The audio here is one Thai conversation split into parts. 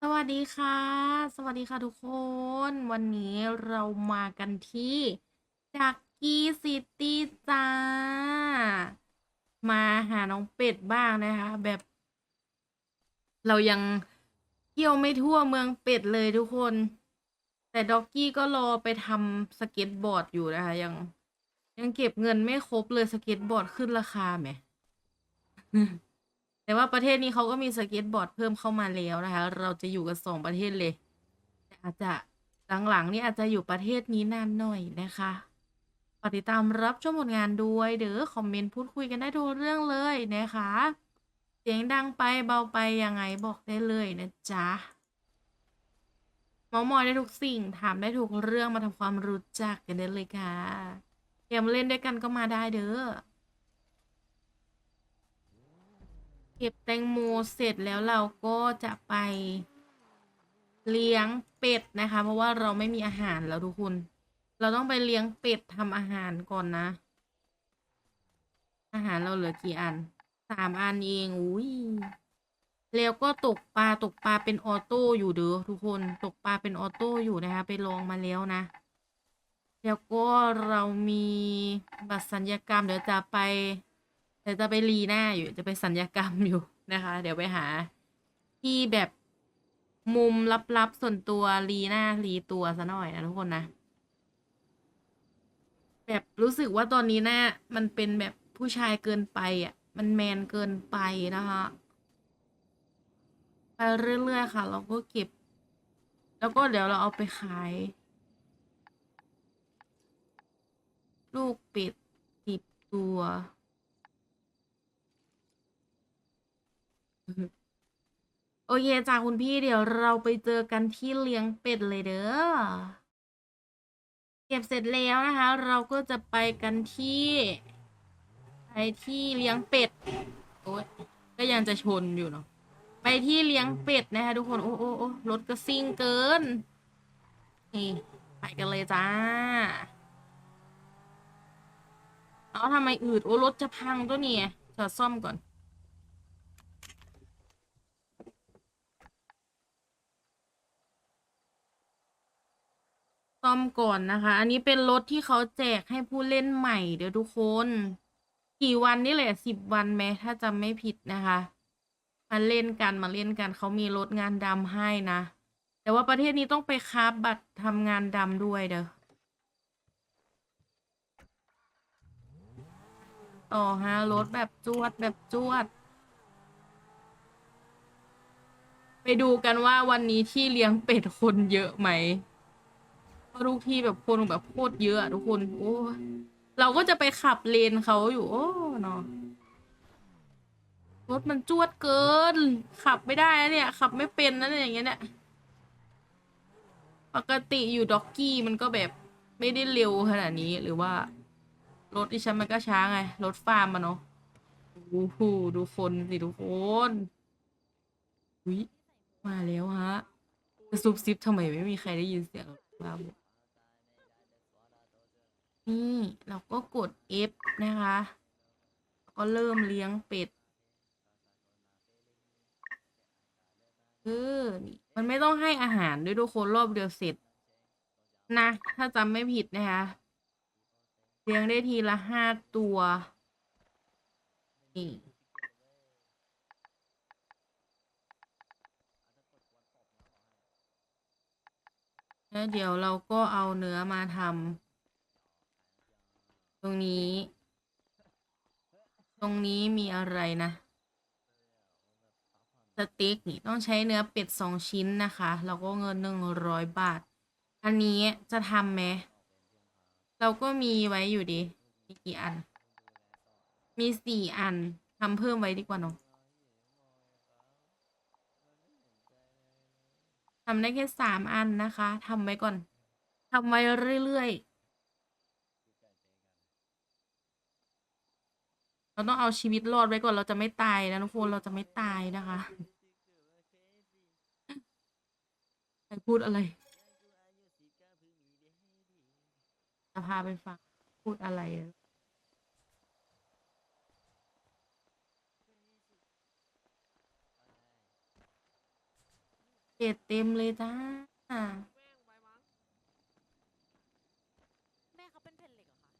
สวัสดีค่ะ สวัสดีค่ะทุกคน วันนี้เรามากันที่ดักกี้ซิตี้จ้า มาหาน้องเป็ดบ้างนะคะ แบบ เรายังเที่ยวไม่ทั่วเมืองเป็ดเลยทุกคน แต่ด็อกกี้ก็รอไปทำสเก็ตบอร์ดอยู่นะคะ ยัง ยังเก็บเงินไม่ครบเลยสเก็ตบอร์ดขึ้นราคาไหม แต่ว่าประเทศนี้เขาก็มีสเก็ตบอร์ดเพิ่มเข้ามาแล้วนะคะ เราจะอยู่กันสองประเทศเลย แต่อาจจะหลังๆนี่อาจจะอยู่ประเทศนี้นานหน่อยนะคะฝากติดตามรับชมผลงานด้วยเด้อคอมเมนต์พูดคุยกันได้ทุกเรื่องเลยนะคะ เสียงดังไปเบาไปยังไงบอกได้เลยนะจ๊ะเมอมอยได้ทุกสิ่งถามได้ทุกเรื่องมาทำความรู้จักกันได้เลยค่ะอยากมาเล่นด้วยกันก็มาได้เด้อ เก็บแตงโมเสร็จแล้วเราก็จะไปเลี้ยงเป็ดนะคะ เพราะว่าเราไม่มีอาหารแล้วทุกคน เราต้องไปเลี้ยงเป็ดทำอาหารก่อนนะ อาหารเราเหลือกี่อันสามอันเองอุ้ยแล้วก็ตกปลาตกปลาเป็นออโต้อยู่เด้อทุกคนตกปลาเป็นออโต้อยู่นะคะ ไปลองมาแล้วนะ แล้วก็เรามีบัตรสัญญากรรมเดี๋ยวจะไป เดี๋ยวจะไปรีหน้าอยู่จะไปสัญญกรรมอยู่นะคะ เดี๋ยวไปหา ที่แบบมุมลับๆส่วนตัวรีหน้ารีตัวซะหน่อยนะทุกคนนะ แบบรู้สึกว่าตอนนี้หน้ามันเป็นแบบผู้ชายเกินไปอะ มันแมนเกินไปนะคะไปเรื่อยๆค่ะ เราก็เก็บ แล้วก็เดี๋ยวเราเอาไปขาย ลูกเป็ดสิบตัว โอเคจ้าคุณพี่เดี๋ยวเราไปเจอกันที่เลี้ยงเป็ดเลยเด้อ เก็บเสร็จแล้วนะคะ เราก็จะไปกันที่ไปที่เลี้ยงเป็ด โอ๊ยก็ยังจะชนอยู่เนาะ ไปที่เลี้ยงเป็ดนะคะทุกคน โอ้โอ้โอ้รถก็ซิ่งเกิน นี่ไปกันเลยจ้า เอาทำไมอืด โอ้รถจะพังตัวเนี่ยจอดซ่อมก่อน ซ่อมก่อนนะคะ อันนี้เป็นรถที่เขาแจกให้ผู้เล่นใหม่เดี๋ยวทุกคน กี่วันนี่แหละสิบวันไหมถ้าจำไม่ผิดนะคะ มาเล่นกันมาเล่นกันเขามีรถงานดำให้นะ แต่ว่าประเทศนี้ต้องไปคาบบัตรทำงานดำด้วยเด้อต่อฮะรถแบบจวดแบบจวด ไปดูกันว่าวันนี้ที่เลี้ยงเป็ดคนเยอะไหม เพราะทุกที่แบบคนแบบโคตรเยอะอะทุกคน โอ้ยเราก็จะไปขับเลนเขาอยู่ โอ้เนาะรถมันจวดเกิน ขับไม่ได้นะเนี่ย ขับไม่เป็นนะเนี่ยอย่างเงี้ยเนี่ยปกติอยู่ด็อกกี้มันก็แบบไม่ได้เร็วขนาดนี้หรือว่า รถดิฉันมันก็ช้าไง รถฟาร์มมาเนาะโอ้โหดูคนสิทุกคนอุ้ยมาแล้วฮะจะซุบซิบทำไมไม่มีใครได้ยินเสียงบ้าบอ นี่เราก็กด F นะคะ ก็เริ่มเลี้ยงเป็ดเออนี่มันไม่ต้องให้อาหารด้วยทุกคนรอบเดียวเสร็จ นะ ถ้าจำไม่ผิดนะคะ เลี้ยงได้ทีละห้าตัวนี่แล้วเดี๋ยวเราก็เอาเนื้อมาทำ รงนี้ ตรงนี้มีอะไรนะสเต็กนี่ต้องใช้เนื้อเป็ดสองชิ้นนะคะ แล้วก็เงินหนึ่งร้อยบาท อันนี้จะทำไหม เราก็มีไว้อยู่ดิมีกี่อัน มีสี่อันทำเพิ่มไว้ดีกว่าเนาะทำได้แค่สามอันนะคะทำไว้ก่อนทำไว้เรื่อยๆ เราต้องเอาชีวิตรอดไว้ก่อนเราจะไม่ตายนะทุกคนเราจะไม่ตายนะคะใครพูดอะไรจะพาไปฟังพูดอะไรเป็ดเต็มเลยจ้า แม่เขาเป็นแผ่นเหล็กเหรอคะ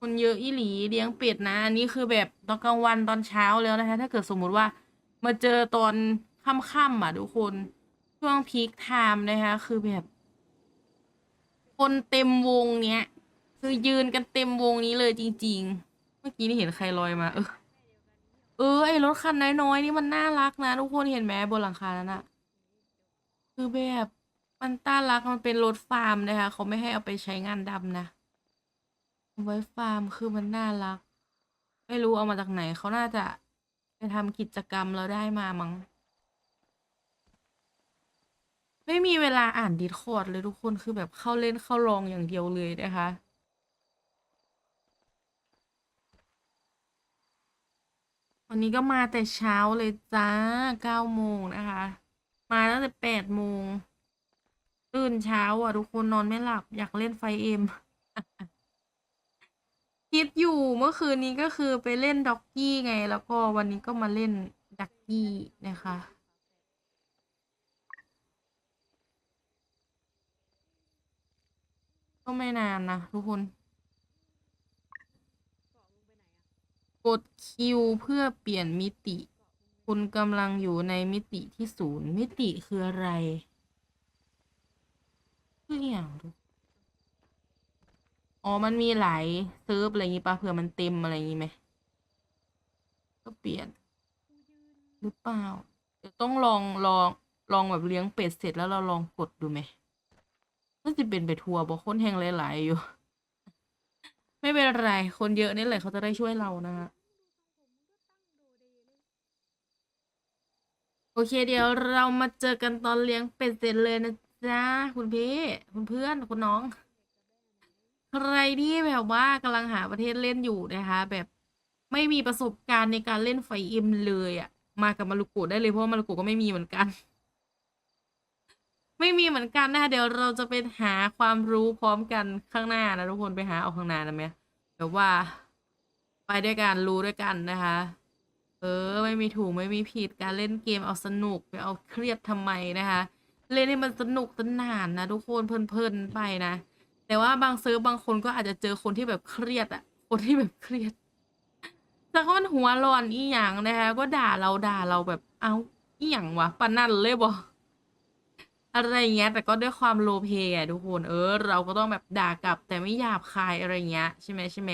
คนเยอะอีหลีเลี้ยงเป็ดนะ อันนี้คือแบบตอนกลางวันตอนเช้าแล้วนะคะ ถ้าเกิดสมมุติว่ามาเจอตอนค่ำๆอะทุกคนช่วงพีคไทม์นะคะ คือแบบ คนเต็มวงเนี้ย คือยืนกันเต็มวงนี้เลยจริง ๆ เมื่อกี้นี่เห็นใครลอยมา เออเออไอรถคันน้อยๆนี่มันน่ารักนะทุกคนเห็นไหมบนหลังคานั้นอะคือแบบมันต้ารักมันเป็นรถฟาร์มนะคะเขาไม่ให้เอาไปใช้งานดำนะ ไว้ฟาร์มคือมันน่ารัก ไม่รู้เอามาจากไหน เขาน่าจะไปทำกิจกรรมแล้วได้มามั้งไม่มีเวลาอ่านดิสคอร์ดเลยทุกคนคือแบบเข้าเล่นเข้าลองอย่างเดียวเลยนะคะ วันนี้ก็มาแต่เช้าเลยจ้าเก้าโมงนะคะ มาตั้งแต่แปดโมงตื่นเช้าอะทุกคนนอนไม่หลับอยากเล่นไฟเอ็ม คิดอยู่เมื่อคืนนี้ก็คือไปเล่นด็อกกี้ไง แล้วก็วันนี้ก็มาเล่นดักกี้นะคะ ก็ไม่นานนะทุกคน กดคิวเพื่อเปลี่ยนมิติ คุณกำลังอยู่ในมิติที่ศูนย์มิติคืออะไรคืออย่างดู อ๋อ มันมีหลายเซิร์ฟอะไรอย่างงี้ปะเผื่อมันเต็มอะไรอย่างงี้ไหม ก็เปลี่ยน หรือเปล่า เดี๋ยวต้องลองลองลองแบบเลี้ยงเป็ดเสร็จแล้วเราลองกดดูไหมน่าจะเป็นไปทัวร์บอกคนแหงหลาย ๆ อยู่ ไม่เป็นไร คนเยอะนี่แหละเขาจะได้ช่วยเรานะฮะโอเคเดี๋ยวเรามาเจอกันตอนเลี้ยงเป็ดเสร็จเลยนะจ๊ะคุณพี่คุณเพื่อนคุณน้อง ใครที่แบบว่ากำลังหาประเทศเล่นอยู่นะคะ แบบไม่มีประสบการณ์ในการเล่นไฟเอ็มเลยอะ่ะมากับมารุโกะได้เลยเพราะว่ามารุโกะก็ไม่มีเหมือนกัน ไม่มีเหมือนกันนะคะเดี๋ยวเราจะไปหาความรู้พร้อมกันข้างหน้านะทุกคนไปหาเอาข้างหน้านะไหมแบบว่า ไปด้วยกันรู้ด้วยกันนะคะ เออ ไม่มีถูกไม่มีผิดการเล่นเกมเอาสนุกไปเอาเครียดทำไมนะคะ เล่นให้มันสนุกสนานนะทุกคนเพลินๆไปนะ แต่ว่าบางเซิร์ฟบางคนก็อาจจะเจอคนที่แบบเครียดอะคนที่แบบเครียดแต่ก็มันหัวร้อนอีหยังนะคะก็ด่าเราด่าเราแบบเอาอีหยังวะปานนั่นเลยบออะไรเงี้ย แต่ก็ด้วยความโลเพอะทุกคนเออ เราก็ต้องแบบด่ากลับ แต่ไม่หยาบคายอะไรเงี้ย ใช่ไหมใช่ไหม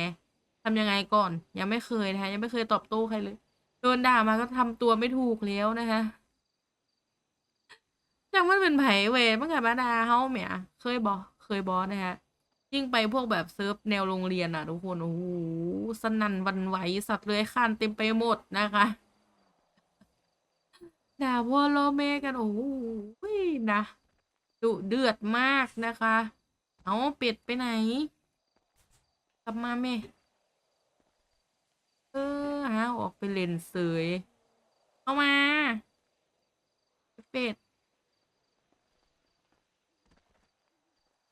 ทำยังไงก่อน ยังไม่เคยนะคะยังไม่เคยตอบโต้ใครเลยโดนด่ามาก็ทำตัวไม่ถูกแล้วนะคะจังมันเป็นไผเวยมันกับมาด่าเฮาเมียเคยบอเคยบอนะคะ ยิ่งไปพวกแบบเซิร์ฟแนวโรงเรียนอะทุกคน โอ้โห สนั่นวันไหว สัตว์เลื้อยคลานเต็มไปหมดนะคะด่าพ่อล่อแม่กัน โอ้โหนะดุเดือดมากนะคะ เอาเป็ดไปไหน กลับมาแม่ เออหาออกไปเล่นเสยเข้ามา เป็ด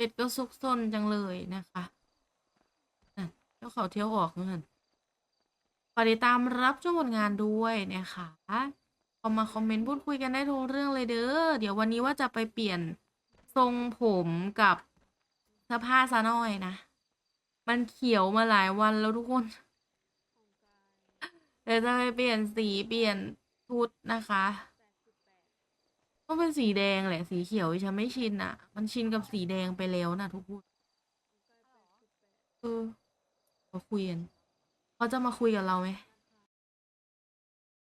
เป็ดก็ซุกซนจังเลยนะคะน่ะเจ้าเขาเที่ยวออกนั่นฝากติดตามรับชมผลงานด้วยนะคะเข้ามาคอมเมนต์พูดคุยกันได้ทุกเรื่องเลยเด้อ เดี๋ยววันนี้ว่าจะไปเปลี่ยนทรงผมกับเสื้อผ้าซะหน่อยนะ มันเขียวมาหลายวันแล้วทุกคน เดี๋ยวจะไปเปลี่ยนสีเปลี่ยนชุดนะคะ ต้องเป็นสีแดงแหละ สีเขียวฉันไม่ชินอะ มันชินกับสีแดงไปแล้วนะทุกคนเออเขาคุยกันเขาจะมาคุยกับเราไหม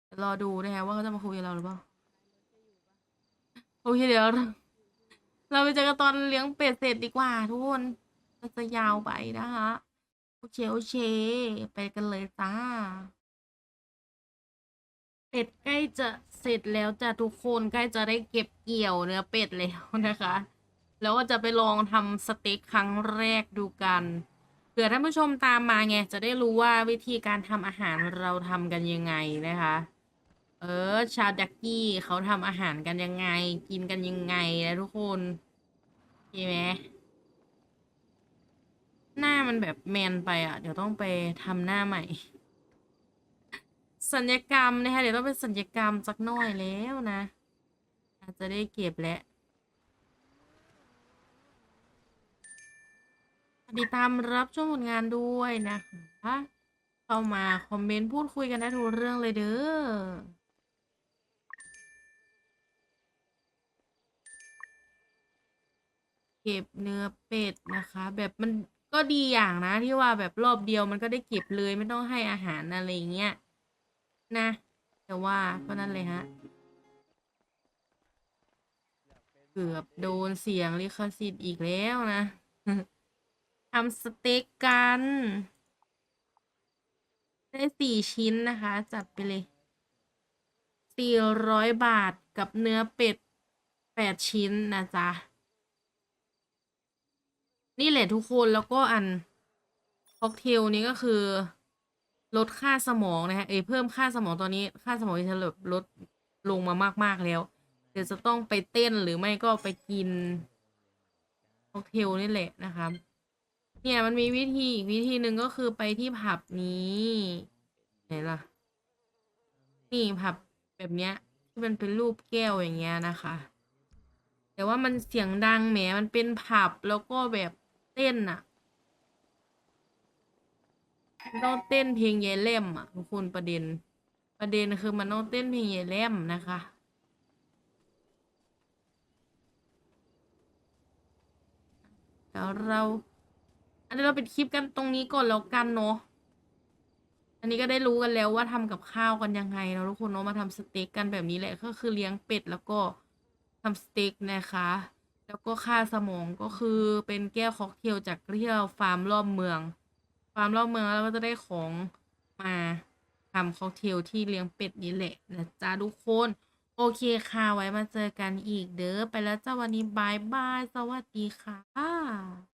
เดี๋ยวรอดูนะคะว่าเขาจะมาคุยกับเราหรือเปล่าโอเคเดี๋ยวเราเราไปเจอกันตอนเลี้ยงเป็ดเสร็จดีกว่า ทุกคนมันจะยาวไปนะคะ โอเค โอเค ไปกันเลยจ้า เป็ดใกล้จะเสร็จแล้วจ้ะทุกคนใกล้จะได้เก็บเกี่ยวเนื้อเป็ดแล้วนะคะ แล้วก็จะไปลองทำสเต็กครั้งแรกดูกันเผื่อท่านผู้ชมตามมาไงจะได้รู้ว่าวิธีการทำอาหารเราทำกันยังไงนะคะ เออ ชาวดักกี้เขาทำอาหารกันยังไง กินกันยังไงนะทุกคนใช่ไหมหน้ามันแบบแมนไปอะ เดี๋ยวต้องไปทำหน้าใหม่ สัญญกรรมนะคะเดี๋ยวต้องเป็นสัญญกรรมสักหน่อยแล้วนะ อาจจะได้เก็บแล้วติดตามรับชมผลงานด้วยนะคะเข้ามาคอมเมนต์พูดคุยกันได้ทุกเรื่องเลยเด้อเก็บเนื้อเป็ดนะคะ แบบมันก็ดีอย่างนะที่ว่าแบบรอบเดียวมันก็ได้เก็บเลยไม่ต้องให้อาหารอะไรเงี้ย นะแต่ว่าก็นั่นเลยฮะ เกือบโดนเสียงลิขสิทธิ์อีกแล้วนะทำสเต็กกัน ได้สี่ชิ้นนะคะ จัดไปเลยสี่ร้อยบาทกับเนื้อเป็ดแปดชิ้นนะจ๊ะ นี่แหละทุกคนแล้วก็อันค็อกเทลนี้ก็คือ ลดค่าสมองนะฮะเอยเพิ่มค่าสมองตอนนี้ค่าสมองที่ฉันแบบลดลงมามากๆแล้ว เดี๋ยวจะต้องไปเต้นหรือไม่ก็ไปกินค็อกเทลนี่แหละนะครับเนี่ยมันมีวิธีอีกวิธีหนึ่งก็คือไปที่ผับนี้ไหนล่ะ นี่ผับแบบเนี้ย ที่มันเป็นรูปแก้วอย่างเงี้ยนะคะ แต่ว่ามันเสียงดังแหมมันเป็นผับแล้วก็แบบเต้นอะ ต้องเต้นเพลงยายเล่มอะทุกคนประเด็น ประเด็นคือมันต้องเต้นเพลงยายเล่มนะคะเดี๋ยวเรา อันนี้เราปิดคลิปกันตรงนี้ก่อนแล้วกันเนาะ อันนี้ก็ได้รู้กันแล้วว่าทำกับข้าวกันยังไงเนาทุกคนเนาะมาทำสเต็กกันแบบนี้แหละก็คือเลี้ยงเป็ดแล้วก็ทำสเต็กนะคะ แล้วก็ค่าสมองก็คือเป็นแก้วค็อกเทลจากที่เราฟาร์มรอบเมือง ฟาร์มรอบเมืองแล้วก็จะได้ของมาทำค็อกเทลที่เลี้ยงเป็ดนี้แหละนะจ๊ะทุกคน โอเคค่ะไว้มาเจอกันอีกเด้อไปแล้วจ้าวันนี้บายบาย สวัสดีค่ะ